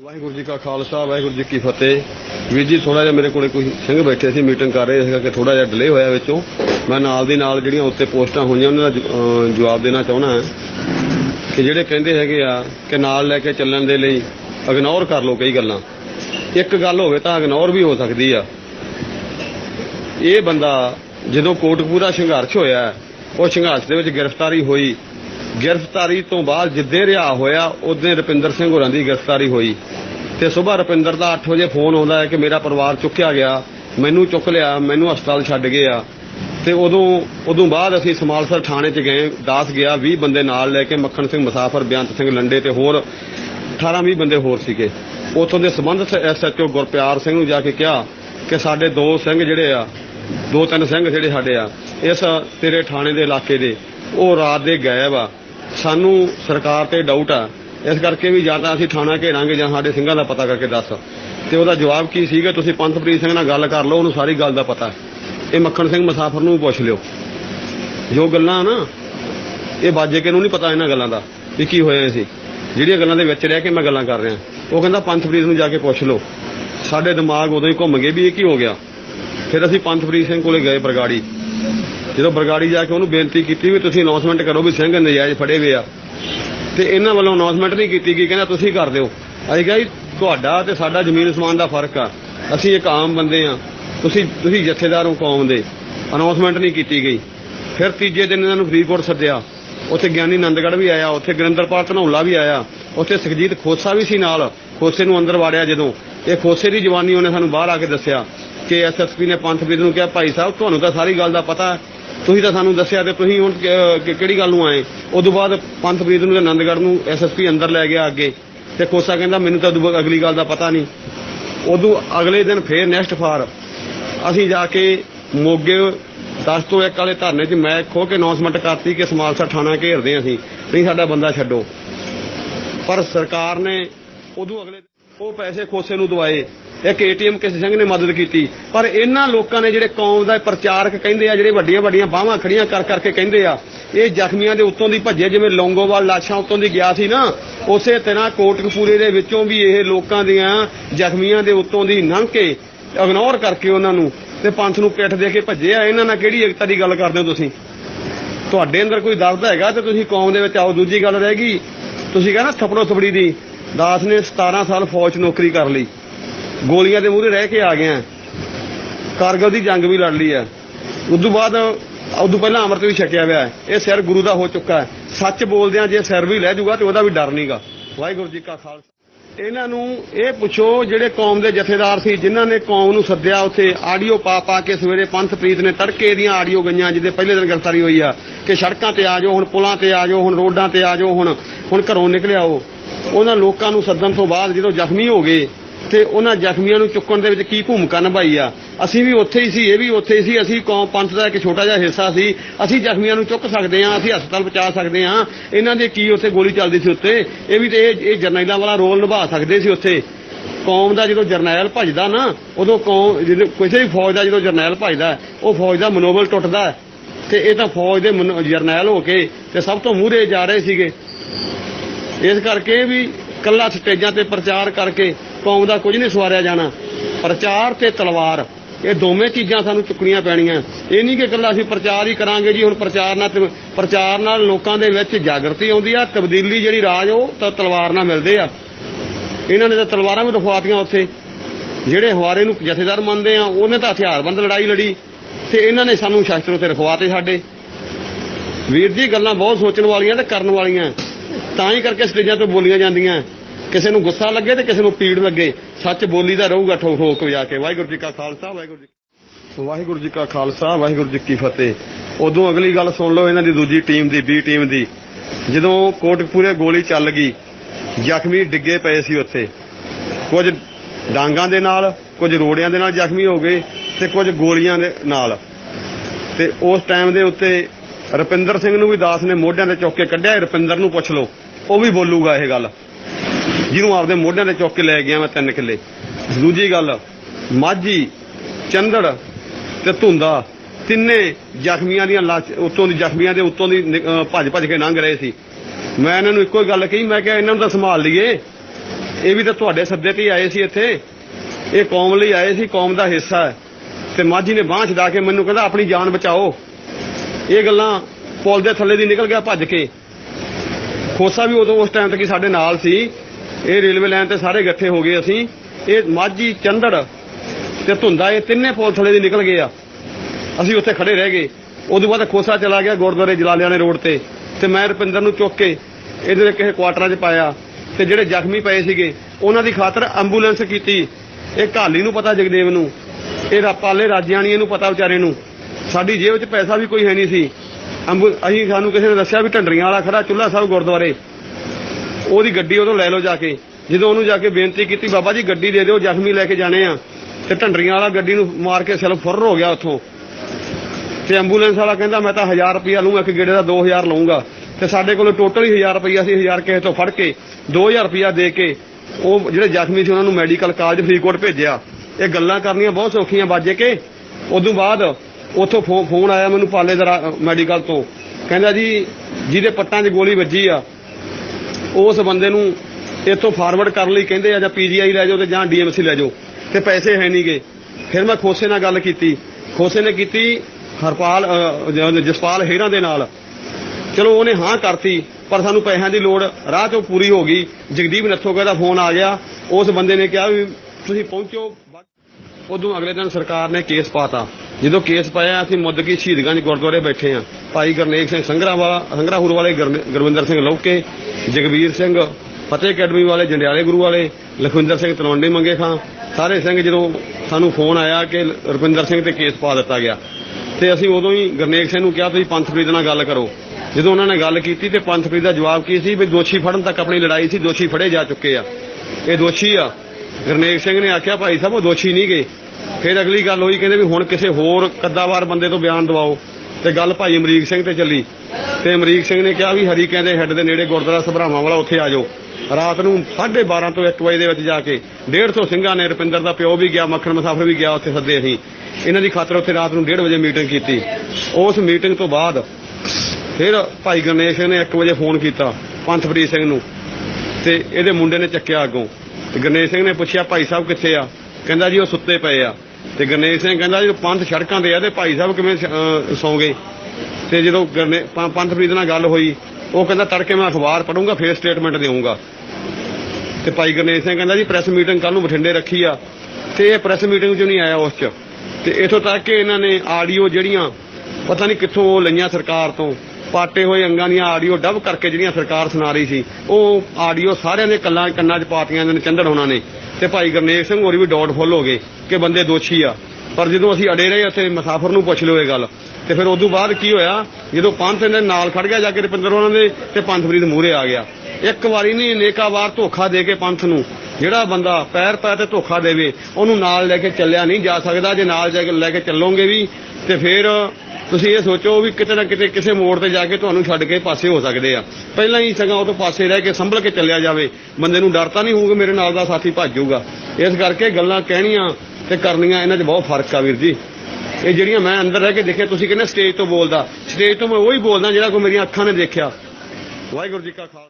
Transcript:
ਵਾਹਿਗੁਰੂ ਜੀ ਕਾ ਖਾਲਸਾ, ਵਾਹਿਗੁਰੂ ਜੀ ਕੀ ਫਤਿਹ। ਵੀਰ ਜੀ ਥੋੜਾ ਜਿਹਾ ਮੇਰੇ ਕੋਲੇ ਕੋਈ ਸਿੰਘ ਬੈਠੇ ਸੀ, ਮੀਟਿੰਗ ਕਰ ਰਹੇ ਸੀਗਾ ਕਿ ਥੋੜਾ ਜਿਹਾ ਡਿਲੇ ਹੋਇਆ ਵਿੱਚੋਂ। ਮੈਂ ਨਾਲ ਦੀ ਨਾਲ ਜਿਹੜੀਆਂ ਉੱਤੇ ਪੋਸਟਾਂ ਹੋਈਆਂ, ਉਹਨਾਂ ਦਾ ਜਵਾਬ ਦੇਣਾ ਚਾਹੁੰਦਾ ਹਾਂ ਕਿ ਜਿਹੜੇ ਕਹਿੰਦੇ ਹੈਗੇ ਆ ਕਿ ਨਾਲ ਲੈ ਕੇ ਚੱਲਣ ਦੇ ਲਈ ਇਗਨੋਰ ਕਰ ਲਓ ਕਈ ਗੱਲਾਂ। ਇੱਕ ਗੱਲ ਹੋਵੇ ਤਾਂ ਇਗਨੋਰ ਵੀ ਹੋ ਸਕਦੀ ਆ। ਇਹ ਬੰਦਾ ਜਦੋਂ ਕੋਟਕਪੂਰਾ ਸੰਘਰਸ਼ ਹੋਇਆ, ਉਹ ਸੰਘਰਸ਼ ਦੇ ਵਿੱਚ ਗ੍ਰਿਫਤਾਰੀ ਹੋਈ ਗ੍ਰਿਫਤਾਰੀ ਤੋਂ ਬਾਅਦ ਜਿੱਦੇ ਰਿਹਾ ਹੋਇਆ, ਉਹਦੇ ਰੁਪਿੰਦਰ ਸਿੰਘ ਹੋਰਾਂ ਦੀ ਗ੍ਰਿਫਤਾਰੀ ਹੋਈ। ਤੇ ਸਵੇਰ ਰੁਪਿੰਦਰ ਦਾ 8 ਵਜੇ ਫੋਨ ਆਉਂਦਾ ਹੈ ਕਿ ਮੇਰਾ ਪਰਿਵਾਰ ਚੁੱਕਿਆ ਗਿਆ, ਮੈਨੂੰ ਚੁੱਕ ਲਿਆ, ਮੈਨੂੰ ਹਸਪਤਾਲ ਛੱਡ ਗਏ ਆ। ਤੇ ਉਦੋਂ ਉਦੋਂ ਬਾਅਦ ਅਸੀਂ ਸਮਾਲਸਰ ਥਾਣੇ 'ਚ ਗਏ 10 ਗਿਆ 20 ਬੰਦੇ ਨਾਲ ਲੈ ਕੇ ਮੱਖਣ ਸਿੰਘ ਮੁਸਾਫਰ ਬੇਅੰਤ ਸਿੰਘ ਲੰਡੇ ਤੇ ਹੋਰ 18 20 ਬੰਦੇ ਹੋਰ ਸੀਗੇ। ਉਥੋਂ ਦੇ ਸੰਬੰਧਿਤ ਐਸਐਚਓ ਗੁਰਪਿਆਰ ਸਿੰਘ ਨੂੰ ਜਾ ਕੇ ਕਿਹਾ ਕਿ ਸਾਡੇ ਦੋ ਸਿੰਘ ਜਿਹੜੇ ਆ, ਦੋ ਤਿੰਨ ਸਿੰਘ ਜਿਹੜੇ ਸਾਡੇ ਆ, ਇਸ ਤੇਰੇ ਥਾਣੇ ਦੇ ਇਲਾਕੇ ਦੇ, ਉਹ ਰਾਤ ਦੇ ਗਾਇਬ ਆ। ਸਾਨੂੰ ਸਰਕਾਰ ਤੇ ਡਾਊਟ ਆ। ਇਸ ਕਰਕੇ ਵੀ ਜਾਂ ਤਾਂ ਅਸੀਂ ਥਾਣਾ ਘੇਰਾਂਗੇ ਜਾਂ ਸਾਡੇ ਸਿੰਘਾਂ ਦਾ ਪਤਾ ਕਰਕੇ ਦੱਸ। ਤੇ ਉਹਦਾ ਜਵਾਬ ਕੀ ਸੀਗਾ? ਤੁਸੀਂ ਪੰਥਪ੍ਰੀਤ ਸਿੰਘ ਨਾਲ ਗੱਲ ਕਰ ਲਓ, ਉਹਨੂੰ ਸਾਰੀ ਗੱਲ ਦਾ ਪਤਾ। ਇਹ ਮੱਖਣ ਸਿੰਘ ਮੁਸਾਫਰ ਨੂੰ ਪੁੱਛ ਲਿਓ। ਜੋ ਗੱਲਾਂ ਨਾ, ਇਹ ਬਾਜੇ ਕੇ ਨੂੰ ਨਹੀਂ ਪਤਾ ਇਹਨਾਂ ਗੱਲਾਂ ਦਾ ਵੀ ਕੀ ਹੋਇਆ ਸੀ। ਜਿਹੜੀਆਂ ਗੱਲਾਂ ਦੇ ਵਿੱਚ ਰਹਿ ਕੇ ਮੈਂ ਗੱਲਾਂ ਕਰ ਰਿਹਾ। ਉਹ ਕਹਿੰਦਾ ਪੰਥਪ੍ਰੀਤ ਨੂੰ ਜਾ ਕੇ ਪੁੱਛ ਲਓ। ਸਾਡੇ ਦਿਮਾਗ ਉਦੋਂ ਹੀ ਘੁੰਮ ਗਏ ਵੀ ਇਹ ਕੀ ਹੋ ਗਿਆ। ਫਿਰ ਅਸੀਂ ਪੰਥਪ੍ਰੀਤ ਸਿੰਘ ਕੋਲੇ ਗਏ ਬਰਗਾੜੀ। ਜਦੋਂ ਬਰਗਾੜੀ ਜਾ ਕੇ ਉਹਨੂੰ ਬੇਨਤੀ ਕੀਤੀ ਵੀ ਤੁਸੀਂ ਅਨਾਉਂਸਮੈਂਟ ਕਰੋ ਵੀ ਸਿੰਘ ਨਜਾਇਜ਼ ਫੜੇ ਹੋਏ ਆ। ਤੇ ਇਹਨਾਂ ਵੱਲੋਂ ਅਨਾਉਂਸਮੈਂਟ ਨਹੀਂ ਕੀਤੀ ਗਈ, ਕਹਿੰਦਾ ਤੁਸੀਂ ਕਰ ਦਿਓ। ਅਸੀਂ ਕਿਹਾ ਜੀ, ਤੁਹਾਡਾ ਤੇ ਸਾਡਾ ਜ਼ਮੀਨ ਸਮਾਨ ਦਾ ਫ਼ਰਕ ਆ। ਅਸੀਂ ਇੱਕ ਆਮ ਬੰਦੇ ਆ। ਤੁਸੀਂ ਤੁਸੀਂ ਜਥੇਦਾਰ ਹੋ ਕੌਮ ਦੇ। ਅਨਾਉਂਸਮੈਂਟ ਨਹੀਂ ਕੀਤੀ ਗਈ। ਫਿਰ ਤੀਜੇ ਦਿਨ ਇਹਨਾਂ ਨੂੰ ਫਰੀਦਕੋਟ ਸੱਦਿਆ। ਉੱਥੇ ਗਿਆਨੀ ਨੰਦਗੜ੍ਹ ਵੀ ਆਇਆ, ਉੱਥੇ ਗੁਰਿੰਦਰਪਾਲ ਧਨੌਲਾ ਵੀ ਆਇਆ। ਉੱਥੇ ਸੁਖਜੀਤ ਖੋਸਾ ਵੀ ਸੀ ਨਾਲ। ਖੋਸੇ ਨੂੰ ਅੰਦਰ ਵਾੜਿਆ ਜਦੋਂ। ਇਹ ਖੋਸੇ ਦੀ ਜਵਾਨੀ ਉਹਨੇ ਸਾਨੂੰ ਬਾਹਰ ਆ ਕੇ ਦੱਸਿਆ। ਕਿ ਐਸਐਸਪੀ ਨੇ ਪੰਥਪ੍ਰੀਤ ਨੂੰ ਕਿਹਾ, ਭਾਈ ਸਾਹਿਬ, ਤੁਹਾਨੂੰ ਤਾਂ ਸਾਰੀ ਗੱਲ ਦਾ ਪਤਾ ਤੁਸੀਂ ਤਾਂ ਸਾਨੂੰ ਦੱਸਿਆ ਤੇ ਤੁਸੀਂ ਹੁਣ ਕਿ- ਕਿਹੜੀ ਗੱਲ ਨੂੰ ਆਏ? ਉਦੋਂ ਬਾਅਦ ਪੰਥਪ੍ਰੀਤ ਨੂੰ ਤੇ ਆਨੰਦਗੜ੍ਹ ਨੂੰ ਐਸਐਸਪੀ ਅੰਦਰ ਲੈ ਗਿਆ ਅੱਗੇ। ਤੇ ਕੋਸਾ ਕਹਿੰਦਾ, ਮੈਨੂੰ ਤਾਂ ਉਦੋਂ ਬਾਅਦ ਅਗਲੀ ਗੱਲ ਦਾ ਪਤਾ ਨਹੀਂ। ਉਦੋਂ ਅਗਲੇ ਦਿਨ ਫੇਰ ਨੈਕਸਟ ਫਾਰ। ਅਸੀਂ ਜਾ ਕੇ ਮੋਗੇ 10 ਤੋਂ 1 ਵਾਲੇ ਧਰਨੇ 'ਚ ਮੈਂ ਖੋ ਕੇ ਅਨਾਉਂਸਮੈਂਟ ਕਰਤੀ ਕਿ ਸਮਾਲਸਾ ਥਾਣਾ ਘੇਰਦੇ ਹਾਂ ਅਸੀਂ। ਨਹੀਂ ਸਾਡਾ ਬੰਦਾ ਛੱਡੋ। ਪਰ ਸਰਕਾਰ ਨੇ ਉਦੋਂ ਅਗਲੇ ਉਹ ਪੈਸੇ ਖੋਸੇ ਨੂੰ ਦਵਾਏ। ਇੱਕ ਏਟੀਐਮ ਕਿਸ ਸਿੰਘ ਨੇ ਮਦਦ ਕੀਤੀ। ਪਰ ਇਹਨਾਂ ਲੋਕਾਂ ਨੇ ਜਿਹੜੇ ਕੌਮ ਦਾ ਪ੍ਰਚਾਰਕ ਕਹਿੰਦੇ ਆ, ਜਿਹੜੇ ਵੱਡੀਆਂ ਵੱਡੀਆਂ ਬਾਹਾਂ ਖੜੀਆਂ ਕਰ ਕਰਕੇ ਕਹਿੰਦੇ ਆ, ਇਹ ਜ਼ਖਮੀਆਂ ਦੇ ਉੱਤੋਂ ਦੀ ਭੱਜੇ, ਜਿਵੇਂ ਲੌਂਗੋਵਾਲ ਲਾਸ਼ਾਂ ਉੱਤੋਂ ਦੀ ਗਿਆ ਸੀ ਨਾ, ਉਸੇ ਤਰ੍ਹਾਂ ਕੋਟਕਪੂਰੇ ਦੇ ਵਿੱਚੋਂ ਵੀ ਇਹ ਲੋਕਾਂ ਦੀਆਂ ਜ਼ਖਮੀਆਂ ਦੇ ਉੱਤੋਂ ਦੀ ਲੰਘ ਕੇ ਇਗਨੋਰ ਕਰਕੇ ਉਹਨਾਂ ਨੂੰ ਤੇ ਪੰਥ ਨੂੰ ਪਿੱਠ ਦੇ ਕੇ ਭੱਜੇ ਆ। ਇਹਨਾਂ ਨਾਲ ਕਿਹੜੀ ਏਕਤਾ ਦੀ ਗੱਲ ਕਰਦੇ ਹੋ ਤੁਸੀਂ? ਤੁਹਾਡੇ ਅੰਦਰ ਕੋਈ ਦਰਦ ਹੈਗਾ ਤੇ ਤੁਸੀਂ ਕੌਮ ਦੇ ਵਿੱਚ ਆਓ। ਦੂਜੀ ਗੱਲ ਰਹਿ ਗਈ, ਤੁਸੀਂ ਕਹਿੰਦਾ ਥਪੜੋ ਥਪੜੀ ਦੀ, ਦਾਸ ਨੇ 17 ਸਾਲ ਫੌਜ 'ਚ ਨੌਕਰੀ ਕਰ ਲਈ। ਗੋਲੀਆਂ ਦੇ ਮੂਹਰੇ ਰਹਿ ਕੇ ਆ ਗਿਆ ਕਾਰਗਲ ਦੀ ਜੰਗ ਵੀ ਲੜ ਲਈ ਹੈ ਤੋਂ ਬਾਅਦ, ਉਦੋਂ ਪਹਿਲਾਂ ਅੰਮ੍ਰਿਤ ਵੀ ਛਕਿਆ ਹੋਇਆ ਹੈ। ਇਹ ਸਿਰ ਗੁਰੂ ਦਾ ਹੋ ਚੁੱਕਾ ਹੈ। ਸੱਚ ਬੋਲਦਿਆਂ ਜੇ ਸਿਰ ਵੀ ਲੈ ਜੂਗਾ ਤੇ ਉਹਦਾ ਵੀ ਡਰ ਨਹੀਂਗਾ। ਵਾਹਿਗੁਰੂ ਜੀ ਕਾ ਖਾਲਸਾ। ਇਹਨਾਂ ਨੂੰ ਇਹ ਪੁੱਛੋ, ਜਿਹੜੇ ਕੌਮ ਦੇ ਜਥੇਦਾਰ ਸੀ, ਜਿਨ੍ਹਾਂ ਨੇ ਕੌਮ ਨੂੰ ਸੱਦਿਆ ਉੱਥੇ ਆਡੀਓ ਪਾ ਪਾ ਕੇ ਸਵੇਰੇ ਪੰਥਪ੍ਰੀਤ ਨੇ ਤੜਕੇ ਦੀਆਂ ਆਡੀਓ ਗਈਆਂ, ਜਿਹਦੇ ਪਹਿਲੇ ਦਿਨ ਗ੍ਰਿਫਤਾਰੀ ਹੋਈ ਆ, ਕਿ ਸੜਕਾਂ ਤੇ ਆ ਜਾਓ, ਹੁਣ ਪੁਲਾਂ ਤੇ ਆ ਜਾਓ, ਹੁਣ ਰੋਡਾਂ ਤੇ ਆ ਜਾਓ, ਹੁਣ ਹੁਣ ਘਰੋਂ ਨਿਕਲਿਆ ਉਹਨਾਂ ਲੋਕਾਂ ਨੂੰ ਸੱਦਣ ਤੋਂ ਬਾਅਦ ਜਦੋਂ ਜ਼ਖਮੀ ਹੋ ਗਏ ਤੇ ਉਹਨਾਂ ਜ਼ਖਮੀਆਂ ਨੂੰ ਚੁੱਕਣ ਦੇ ਵਿੱਚ ਕੀ ਭੂਮਿਕਾ ਨਿਭਾਈ ਆ? ਅਸੀਂ ਵੀ ਉੱਥੇ ਹੀ ਸੀ, ਇਹ ਵੀ ਉੱਥੇ ਹੀ ਸੀ, ਅਸੀਂ ਕੌਮ ਪੰਥ ਦਾ ਇੱਕ ਛੋਟਾ ਜਿਹਾ ਹਿੱਸਾ ਸੀ। ਅਸੀਂ ਜ਼ਖਮੀਆਂ ਨੂੰ ਚੁੱਕ ਸਕਦੇ ਹਾਂ, ਅਸੀਂ ਹਸਪਤਾਲ ਪਹੁੰਚਾ ਸਕਦੇ ਹਾਂ। ਇਹਨਾਂ ਦੇ ਕੀ ਉੱਥੇ ਗੋਲੀ ਚੱਲਦੀ ਸੀ ਉੱਤੇ ਇਹ ਵੀ ਤੇ ਇਹ ਜਰਨੈਲਾਂ ਵਾਲਾ ਰੋਲ ਨਿਭਾ ਸਕਦੇ ਸੀ ਉੱਥੇ। ਕੌਮ ਦਾ ਜਦੋਂ ਜਰਨੈਲ ਭਜਦਾ ਨਾ, ਉਦੋਂ ਕੌਮ, ਜਦੋਂ ਕਿਸੇ ਵੀ ਫੌਜ ਦਾ ਜਦੋਂ ਜਰਨੈਲ ਭਜਦਾ, ਉਹ ਫੌਜ ਦਾ ਮਨੋਬਲ ਟੁੱਟਦਾ। ਤੇ ਇਹ ਤਾਂ ਫੌਜ ਦੇ ਜਰਨੈਲ ਹੋ ਕੇ ਤੇ ਸਭ ਤੋਂ ਮੂਹਰੇ ਜਾ ਰਹੇ ਸੀਗੇ। ਇਸ ਕਰਕੇ ਵੀ ਕੱਲਾ ਸਟੇਜਾਂ ਤੇ ਪ੍ਰਚਾਰ ਕਰਕੇ ਕੌਮ ਦਾ ਕੁਝ ਨਹੀਂ ਸਵਾਰਿਆ ਜਾਣਾ। ਪ੍ਰਚਾਰ ਤੇ ਤਲਵਾਰ, ਇਹ ਦੋਵੇਂ ਚੀਜ਼ਾਂ ਸਾਨੂੰ ਚੁੱਕਣੀਆਂ ਪੈਣੀਆਂ। ਇਹ ਨਹੀਂ ਕਿ ਕੱਲਾ ਅਸੀਂ ਪ੍ਰਚਾਰ ਹੀ ਕਰਾਂਗੇ ਜੀ, ਹੁਣ ਪ੍ਰਚਾਰ ਨਾਲ ਪ੍ਰਚਾਰ ਨਾਲ ਲੋਕਾਂ ਦੇ ਵਿੱਚ ਜਾਗਰਤੀ ਆਉਂਦੀ ਆ, ਤਬਦੀਲੀ ਜਿਹੜੀ ਰਾਜ ਉਹ ਤਾਂ ਤਲਵਾਰ ਨਾਲ ਮਿਲਦੇ ਆ। ਇਹਨਾਂ ਨੇ ਤਾਂ ਤਲਵਾਰਾਂ ਵੀ ਰਖਵਾਤੀਆਂ ਉੱਥੇ। ਜਿਹੜੇ ਹਵਾਰੇ ਨੂੰ ਜਥੇਦਾਰ ਮੰਨਦੇ ਆ, ਉਹਨੇ ਤਾਂ ਹਥਿਆਰਬੰਦ ਲੜਾਈ ਲੜੀ, ਤੇ ਇਹਨਾਂ ਨੇ ਸਾਨੂੰ ਸ਼ਸਤਰ ਉੱਤੇ ਰਖਵਾਤੇ ਸਾਡੇ। ਵੀਰ ਜੀ, ਗੱਲਾਂ ਬਹੁਤ ਸੋਚਣ ਵਾਲੀਆਂ ਤੇ ਕਰਨ ਵਾਲੀਆਂ। ਤਾਂ ਹੀ ਕਰਕੇ ਸਟੇਜਾਂ ਤੋਂ ਬੋਲੀਆਂ ਜਾਂਦੀਆਂ। ਕਿਸੇ ਨੂੰ ਗੁੱਸਾ ਲੱਗੇ ਤੇ ਕਿਸੇ ਨੂੰ ਪੀੜ ਲੱਗੇ, ਸੱਚ ਬੋਲੀ ਦਾ ਰਹੂਗਾ ਠੋਕ ਠੋਕ ਵਜਾ ਕੇ। ਵਾਹਿਗੁਰੂ ਜੀ ਕਾ ਖਾਲਸਾ, ਵਾਹਿਗੁਰੂ ਜੀ ਵਾਹਿਗੁਰੂ ਜੀ ਕਾ ਖਾਲਸਾ, ਵਾਹਿਗੁਰੂ ਜੀ ਕੀ ਫਤਿਹ। ਉਦੋਂ ਅਗਲੀ ਗੱਲ ਸੁਣ ਲਓ ਇਹਨਾਂ ਦੀ ਦੂਜੀ ਟੀਮ ਦੀ, ਬੀ ਟੀਮ ਦੀ। ਜਦੋਂ ਕੋਟਕਪੂਰੇ ਗੋਲੀ ਚੱਲ ਗਈ, ਜ਼ਖਮੀ ਡਿੱਗੇ ਪਏ ਸੀ ਉੱਥੇ। ਕੁਝ ਡਾਂਗਾਂ ਦੇ ਨਾਲ, ਕੁਝ ਰੋੜਿਆਂ ਦੇ ਨਾਲ ਜ਼ਖਮੀ ਹੋ ਗਏ ਤੇ ਕੁਝ ਗੋਲੀਆਂ ਦੇ ਨਾਲ। ਤੇ ਉਸ ਟਾਈਮ ਦੇ ਉੱਤੇ ਰਪਿੰਦਰ ਸਿੰਘ ਨੂੰ ਵੀ ਦਾਸ ਨੇ ਮੋਢਿਆਂ ਤੇ ਚੁੱਕ ਕੇ ਕੱਢਿਆ, ਰੁਪਿੰਦਰ ਨੂੰ ਪੁੱਛ ਲਓ, ਉਹ ਵੀ ਬੋਲੂਗਾ ਇਹ ਗੱਲ। ਜਿਹਨੂੰ ਆਪਦੇ ਮੋਢਿਆਂ ਤੇ ਚੁੱਕ ਕੇ ਲੈ ਗਿਆ ਮੈਂ ਤਿੰਨ ਕਿੱਲੇ। ਦੂਜੀ ਗੱਲ, ਮਾਝੀ, ਚੰਦੜ ਤੇ ਧੁੰਦਾ ਤਿੰਨੇ ਜ਼ਖਮੀਆਂ ਦੀਆਂ ਲਾਸ਼, ਉੱਤੋਂ ਦੀ ਜ਼ਖਮੀਆਂ ਦੇ ਉੱਤੋਂ ਦੀ ਭੱਜ ਭੱਜ ਕੇ ਲੰਘ ਰਹੇ ਸੀ। ਮੈਂ ਇਹਨਾਂ ਨੂੰ ਇੱਕੋ ਹੀ ਗੱਲ ਕਹੀ, ਮੈਂ ਕਿਹਾ ਇਹਨਾਂ ਨੂੰ ਤਾਂ ਸੰਭਾਲ ਲਈਏ। ਇਹ ਵੀ ਤਾਂ ਤੁਹਾਡੇ ਸੱਦੇ ਤੇ ਆਏ ਸੀ ਇੱਥੇ। ਇਹ ਕੌਮ ਲਈ ਆਏ ਸੀ, ਕੌਮ ਦਾ ਹਿੱਸਾ ਹੈ। ਤੇ ਮਾਝੀ ਨੇ ਬਾਂਹ ਛਡਾ ਕੇ ਮੈਨੂੰ ਕਹਿੰਦਾ, ਆਪਣੀ ਜਾਨ ਬਚਾਓ। ਇਹ ਗੱਲਾਂ ਪੁਲ ਦੇ ਥੱਲੇ ਦੀ ਨਿਕਲ ਗਿਆ ਭੱਜ ਕੇ। ਖੋਸਾ ਵੀ ਉਦੋਂ ਉਸ ਟਾਈਮ ਤੱਕ ਹੀ ਸਾਡੇ ਨਾਲ ਸੀ। ਇਹ ਰੇਲਵੇ ਲਾਈਨ ਤੇ ਸਾਰੇ ਇਕੱਠੇ ਹੋ ਗਏ ਅਸੀਂ। ਇਹ ਮਾਝੀ, ਚੰਦੜ ਤੇ ਧੁੰਦਾ, ਇਹ ਤਿੰਨੇ ਪੁਲ ਥਲੇ ਦੀ ਨਿਕਲ ਗਏ ਆ। ਅਸੀਂ ਉੱਥੇ ਖੜੇ ਰਹਿ ਗਏ। ਉਦੋਂ ਬਾਅਦ ਖੋਸਾ ਚਲਾ ਗਿਆ ਗੁਰਦੁਆਰੇ ਜਲਾਲਿਆਣੇ ਰੋਡ ਤੇ। ਤੇ ਮੈਂ ਰੁਪਿੰਦਰ ਨੂੰ ਚੁੱਕ ਕੇ ਇਹਦੇ ਕਿਸੇ ਕੁਆਟਰਾਂ 'ਚ ਪਾਇਆ। ਤੇ ਜਿਹੜੇ ਜ਼ਖਮੀ ਪਏ ਸੀਗੇ, ਉਹਨਾਂ ਦੀ ਖਾਤਰ ਐਂਬੂਲੈਂਸ ਕੀਤੀ। ਇਹ ਘਾਲੀ ਨੂੰ ਪਤਾ, ਜਗਦੇਵ ਨੂੰ। ਇਹ ਰਾਪਾਲੇ ਰਾਜਿਆਣੀਏ ਨੂੰ ਪਤਾ, ਵਿਚਾਰੇ ਨੂੰ। ਸਾਡੀ ਜੇਬ 'ਚ ਪੈਸਾ ਵੀ ਕੋਈ ਹੈ ਨਹੀਂ ਸੀ। ਐਂਬੂ ਅਸੀਂ ਸਾਨੂੰ ਕਿਸੇ ਨੇ ਦੱਸਿਆ ਵੀ ਢੰਡਰੀਆਂ ਵਾਲਾ ਖੜਾ, ਚੁੱਲ੍ਹਾ ਸਾਹਿਬ ਗੁਰਦੁਆਰੇ। ਉਹਦੀ ਗੱਡੀ ਉਦੋਂ ਲੈ ਲਓ ਜਾ ਕੇ। ਜਦੋਂ ਉਹਨੂੰ ਜਾ ਕੇ ਬੇਨਤੀ ਕੀਤੀ, ਬਾਬਾ ਜੀ ਗੱਡੀ ਦੇ ਦਿਓ, ਜ਼ਖਮੀ ਲੈ ਕੇ ਜਾਣੇ ਆ। ਤੇ ਢੰਡਰੀਆਂ ਵਾਲਾ ਗੱਡੀ ਨੂੰ ਮਾਰ ਕੇ ਸਿਰ ਫੁਰ ਹੋ ਗਿਆ ਉੱਥੋਂ। ਤੇ ਐਂਬੂਲੈਂਸ ਵਾਲਾ ਕਹਿੰਦਾ, ਮੈਂ ਤਾਂ 1000 ਰੁਪਿਆ ਲਊਂਗਾ, ਇੱਕ ਗੇੜੇ ਦਾ 2000 ਲਊਂਗਾ। ਤੇ ਸਾਡੇ ਕੋਲ ਟੋਟਲ ਹੀ 1000 ਰੁਪਿਆ ਸੀ 1000 ਕਿਸੇ ਤੋਂ ਫੜ ਕੇ 2000 ਰੁਪਿਆ ਦੇ ਕੇ, ਉਹ ਜਿਹੜੇ ਜ਼ਖਮੀ ਸੀ ਉਹਨਾਂ ਨੂੰ ਮੈਡੀਕਲ ਕਾਲਜ ਫਰੀਦਕੋਟ ਭੇਜਿਆ। ਇਹ ਗੱਲਾਂ ਕਰਨੀਆਂ ਬਹੁਤ ਸੌਖੀਆਂ ਬਾਜੇ ਕੇ। ਉਦੋਂ ਬਾਅਦ ਉੱਥੋਂ ਫੋਨ ਆਇਆ ਮੈਨੂੰ ਪਾਲੇ ਦਾ ਮੈਡੀਕਲ ਤੋਂ। ਕਹਿੰਦਾ ਜੀ, ਜਿਹਦੇ ਪੱਟਾਂ 'ਚ ਗੋਲੀ ਵੱਜੀ ਆ ਉਸ ਬੰਦੇ ਨੂੰ ਇੱਥੋਂ ਫਾਰਵਰਡ ਕਰਨ ਲਈ ਕਹਿੰਦੇ ਆ ਜਾਂ ਪੀਜੀਆਈ ਲੈ ਜਾਓ ਤੇ ਜਾਂ ਡੀਐਮਸੀ ਲੈ ਜਾਓ, ਤੇ ਪੈਸੇ ਹੈ ਨਹੀਂਗੇ ਫਿਰ ਮੈਂ ਖੋਸੇ ਨਾਲ ਗੱਲ ਕੀਤੀ। ਖੋਸੇ ਨੇ ਕੀਤੀ ਹਰਪਾਲ ਜਸਪਾਲ ਹੇਰਾਂ ਦੇ ਨਾਲ। ਚਲੋ ਉਹਨੇ ਹਾਂ ਕਰਤੀ, ਪਰ ਸਾਨੂੰ ਪੈਸਿਆਂ ਦੀ ਲੋੜ ਰਾਹ ਚੋਂ ਪੂਰੀ ਹੋ ਗਈ। ਜਗਦੀਪ ਨੱਥੋਕੇ ਦਾ ਫੋਨ ਆ ਗਿਆ। ਉਸ ਬੰਦੇ ਨੇ ਕਿਹਾ ਵੀ ਤੁਸੀਂ ਪਹੁੰਚੋ। ਉਦੋਂ ਅਗਲੇ ਦਿਨ ਸਰਕਾਰ ਨੇ ਕੇਸ ਪਾਤਾ। ਜਦੋਂ ਕੇਸ ਪਾਇਆ, ਅਸੀਂ ਮੁੱਦਕੀ ਸ਼ਹੀਦਗੰਜ ਗੁਰਦੁਆਰੇ ਬੈਠੇ ਆ ਭਾਈ ਗਰਨੇਕ ਸਿੰਘ ਸੰਘਰਾ ਵਾਲਾ ਸੰਘਰਾਹੁਰ ਵਾਲੇ ਗੁਰਵਿੰਦਰ ਸਿੰਘ ਲੌਕੇ, ਜਗਵੀਰ ਸਿੰਘ, ਫਤਿਹ ਅਕੈਡਮੀ ਵਾਲੇ, ਜੰਡਿਆਲੇ ਗੁਰੂ ਵਾਲੇ, ਲਖਵਿੰਦਰ ਸਿੰਘ ਤਲਵੰਡੀ ਮੰਗੇ ਖਾਂ। ਸਾਰੇ ਸਿੰਘ ਜਦੋਂ ਸਾਨੂੰ ਫੋਨ ਆਇਆ ਕਿ ਰੁਪਿੰਦਰ ਸਿੰਘ ਤੇ ਕੇਸ ਪਾ ਦਿੱਤਾ ਗਿਆ, ਤੇ ਅਸੀਂ ਉਦੋਂ ਹੀ ਗਰਨੇਕ ਸਿੰਘ ਨੂੰ ਕਿਹਾ, ਤੁਸੀਂ ਪੰਥਪ੍ਰੀਤ ਨਾਲ ਗੱਲ ਕਰੋ। ਜਦੋਂ ਉਹਨਾਂ ਨੇ ਗੱਲ ਕੀਤੀ ਤੇ ਪੰਥਪ੍ਰੀਤ ਦਾ ਜਵਾਬ ਕੀ ਸੀ? ਵੀ ਦੋਸ਼ੀ ਫੜਨ ਤੱਕ ਆਪਣੀ ਲੜਾਈ ਸੀ, ਦੋਸ਼ੀ ਫੜੇ ਜਾ ਚੁੱਕੇ ਆ। ਇਹ ਦੋਸ਼ੀ ਆ। ਗਰਨੇਕ ਸਿੰਘ ਨੇ ਆਖਿਆ, ਭਾਈ ਸਾਹਿਬ, ਉਹ ਦੋਸ਼ੀ ਨਹੀਂ ਗਏ। ਫਿਰ ਅਗਲੀ ਗੱਲ ਹੋਈ, ਕਹਿੰਦੇ ਵੀ ਹੁਣ ਕਿਸੇ ਹੋਰ ਕੱਦਾਵਾਰ ਬੰਦੇ ਤੋਂ ਬਿਆਨ ਦਵਾਓ। ਤੇ ਗੱਲ ਭਾਈ ਅਮਰੀਕ ਸਿੰਘ ਤੇ ਚੱਲੀ। ਤੇ ਅਮਰੀਕ ਸਿੰਘ ਨੇ ਕਿਹਾ ਵੀ ਹਰੀ ਕਹਿੰਦੇ ਹੈੱਡ ਦੇ ਨੇੜੇ ਗੁਰਦੁਆਰਾ ਸਭਰਾਵਾਂ ਵਾਲਾ, ਉੱਥੇ ਆ ਜਾਓ। ਰਾਤ ਨੂੰ 12:30 ਤੋਂ 1 ਵਜੇ ਦੇ ਵਿੱਚ ਜਾ ਕੇ 150 ਸਿੰਘਾਂ ਨੇ ਰੁਪਿੰਦਰ ਦਾ ਪਿਓ ਵੀ ਗਿਆ, ਮੱਖਣ ਮੁਸਾਫਰ ਵੀ ਗਿਆ ਉੱਥੇ ਸੱਦੇ ਅਸੀਂ। ਇਹਨਾਂ ਦੀ ਖਾਤਰ ਉੱਥੇ ਰਾਤ ਨੂੰ 1:30 ਵਜੇ ਮੀਟਿੰਗ ਕੀਤੀ। ਉਸ ਮੀਟਿੰਗ ਤੋਂ ਬਾਅਦ ਫਿਰ ਭਾਈ ਗਣੇਸ਼ ਨੇ 1 ਵਜੇ ਫੋਨ ਕੀਤਾ ਪੰਥਪ੍ਰੀਤ ਸਿੰਘ ਨੂੰ। ਤੇ ਇਹਦੇ ਮੁੰਡੇ ਨੇ ਚੱਕਿਆ ਅੱਗੋਂ। ਤੇ ਗਣੇਸ਼ ਸਿੰਘ ਨੇ ਪੁੱਛਿਆ, ਭਾਈ ਸਾਹਿਬ ਕਿੱਥੇ ਆ? ਕਹਿੰਦਾ ਜੀ ਉਹ ਸੁੱਤੇ ਪਏ ਆ। ਤੇ ਗਣੇਸ਼ ਸਿੰਘ ਕਹਿੰਦਾ ਜੀ ਪੰਥ ਸੜਕਾਂ ਤੇ ਆ ਤੇ ਭਾਈ ਸਾਹਿਬ ਕਿਵੇਂ ਸੌਂ ਗਏ ਤੇ ਜਦੋਂ ਗਰਨੇ- ਪ- ਨਾਲ ਗੱਲ ਹੋਈ, ਉਹ ਕਹਿੰਦਾ ਤੜਕੇ ਮੈਂ ਅਖਬਾਰ ਪੜੂੰਗਾ, ਫੇਰ ਸਟੇਟਮੈਂਟ ਦੇਵਾਂਗਾ ਤੇ ਭਾਈ ਗਰਨੇਸ਼ ਸਿੰਘ ਕਹਿੰਦਾ ਜੀ ਪ੍ਰੈਸ ਮੀਟਿੰਗ ਕੱਲ ਨੂੰ ਬਠਿੰਡੇ ਰੱਖੀ ਆ। ਤੇ ਇਹ ਪ੍ਰੈਸ ਮੀਟਿੰਗ 'ਚ ਨਹੀਂ ਆਇਆ ਉਸ 'ਚ। ਤੇ ਇਥੋਂ ਤੱਕ ਕਿ ਇਹਨਾਂ ਨੇ ਆਡੀਓ ਜਿਹੜੀਆਂ, ਪਤਾ ਨਹੀਂ ਕਿੱਥੋਂ ਉਹ ਲਈਆਂ ਸਰਕਾਰ ਤੋਂ। ਪਾਟੇ ਹੋਏ ਅੰਗਾਂ ਦੀਆਂ ਆਡੀਓ ਡੱਬ ਕਰਕੇ ਜਿਹੜੀਆਂ ਸਰਕਾਰ ਸੁਣਾ ਰਹੀ ਸੀ, ਉਹ ਆਡੀਓ ਸਾਰਿਆਂ ਦੇ ਕੱਲਾਂ ਕੰਨਾਂ 'ਚ ਪਾਤੀਆਂ ਨੇ ਚੰਦੜ ਹੋਣਾ ਨੇ ਤੇ ਭਾਈ ਗਰਨੇਸ਼ ਸਿੰਘ ਹੋਰੀ ਵੀ ਡਾਊਟ ਫੁੱਲ ਹੋ ਗਏ ਕਿ ਬੰਦੇ ਦੋਸ਼ੀ ਆ। ਪਰ ਜਦੋਂ ਅਸੀਂ ਅੜੇ ਰਹੇ ਉੱਥੇ ਮੁਸਾਫਰ ਨੂੰ ਪੁੱਛ ਲਿਓ ਇਹ ਗੱਲ, ਤੇ ਫਿਰ ਉਦੋਂ ਬਾਅਦ ਕੀ ਹੋਇਆ, ਜਦੋਂ ਪੰਥ ਦੇ ਨਾਲ ਖੜ ਗਿਆ ਜਾ ਕੇ ਰੁਪਿੰਦਰ ਉਹਨਾਂ ਦੇ ਤੇ ਪੰਥ ਫਰੀਦ ਮੂਹਰੇ ਆ ਗਿਆ। ਇੱਕ ਵਾਰੀ ਨਹੀਂ ਅਨੇਕਾਂ ਵਾਰ ਧੋਖਾ ਦੇ ਕੇ ਪੰਥ ਨੂੰ, ਜਿਹੜਾ ਬੰਦਾ ਪੈਰ ਪੈ ਤੇ ਧੋਖਾ ਦੇਵੇ, ਉਹਨੂੰ ਨਾਲ ਲੈ ਕੇ ਚੱਲਿਆ ਨਹੀਂ ਜਾ ਸਕਦਾ, ਜੇ ਨਾਲ ਲੈ ਕੇ ਚੱਲੋਗੇ ਵੀ, ਤੇ ਫਿਰ ਤੁਸੀਂ ਇਹ ਸੋਚੋ ਵੀ ਕਿਤੇ ਨਾ ਕਿਤੇ ਕਿਸੇ ਮੋੜ ਤੇ ਜਾ ਕੇ ਤੁਹਾਨੂੰ ਛੱਡ ਕੇ ਪਾਸੇ ਹੋ ਸਕਦੇ ਆ। ਪਹਿਲਾਂ ਹੀ ਸਗੋਂ ਉਹ ਤੋਂ ਪਾਸੇ ਰਹਿ ਕੇ ਸੰਭਲ ਕੇ ਚੱਲਿਆ ਜਾਵੇ। ਬੰਦੇ ਨੂੰ ਡਰ ਤਾਂ ਨਹੀਂ ਹੋਊਗਾ, ਮੇਰੇ ਨਾਲ ਦਾ ਸਾਥੀ ਭੱਜ ਜਾਊਗਾ। ਇਸ ਕਰਕੇ ਗੱਲਾਂ ਕਹਿਣੀਆਂ ਤੇ ਕਰਨੀਆਂ, ਇਹਨਾਂ 'ਚ ਬਹੁਤ ਫ਼ਰਕ ਆ ਵੀਰ ਜੀ। ਇਹ ਜਿਹੜੀਆਂ ਮੈਂ ਅੰਦਰ ਰਹਿ ਕੇ ਦੇਖਿਆ, ਤੁਸੀਂ ਕਹਿੰਦੇ ਸਟੇਜ ਤੋਂ ਬੋਲਦਾ। ਸਟੇਜ ਤੋਂ ਮੈਂ ਉਹੀ ਬੋਲਦਾ ਜਿਹੜਾ ਕੋਈ ਮੇਰੀਆਂ ਅੱਖਾਂ ਨੇ ਦੇਖਿਆ। ਵਾਹਿਗੁਰੂ ਜੀ ਕਾ ਖਾਲਸਾ।